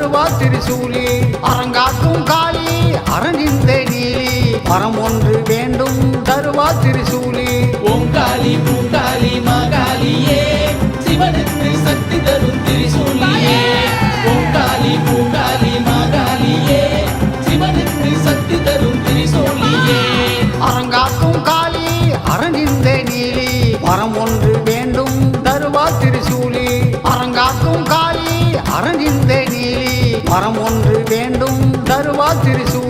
திருசூலி அரங்காக்கும் காளி அரணிந்த நீலி. பரம் ஒன்று வேண்டும் தருவா திருசூலி. ஓங்காளி பூங்காளி மாகாளியே சிவனுக்கு வேண்டும் தருவா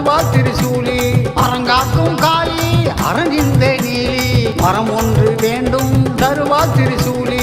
வருவா தருவா திருசூலி அரங்காக்கும் காளி அரங்கிந்தே நீலி. மரம் ஒன்று வேண்டும் தருவா திருசூலி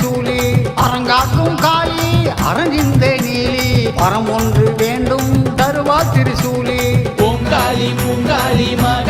சூழி அரங்காக்கும் காளி அரங்கிந்த நீலி. பரம் ஒன்று வேண்டும் தருவா திருசூலி. பூங்காளி பூங்காளி மக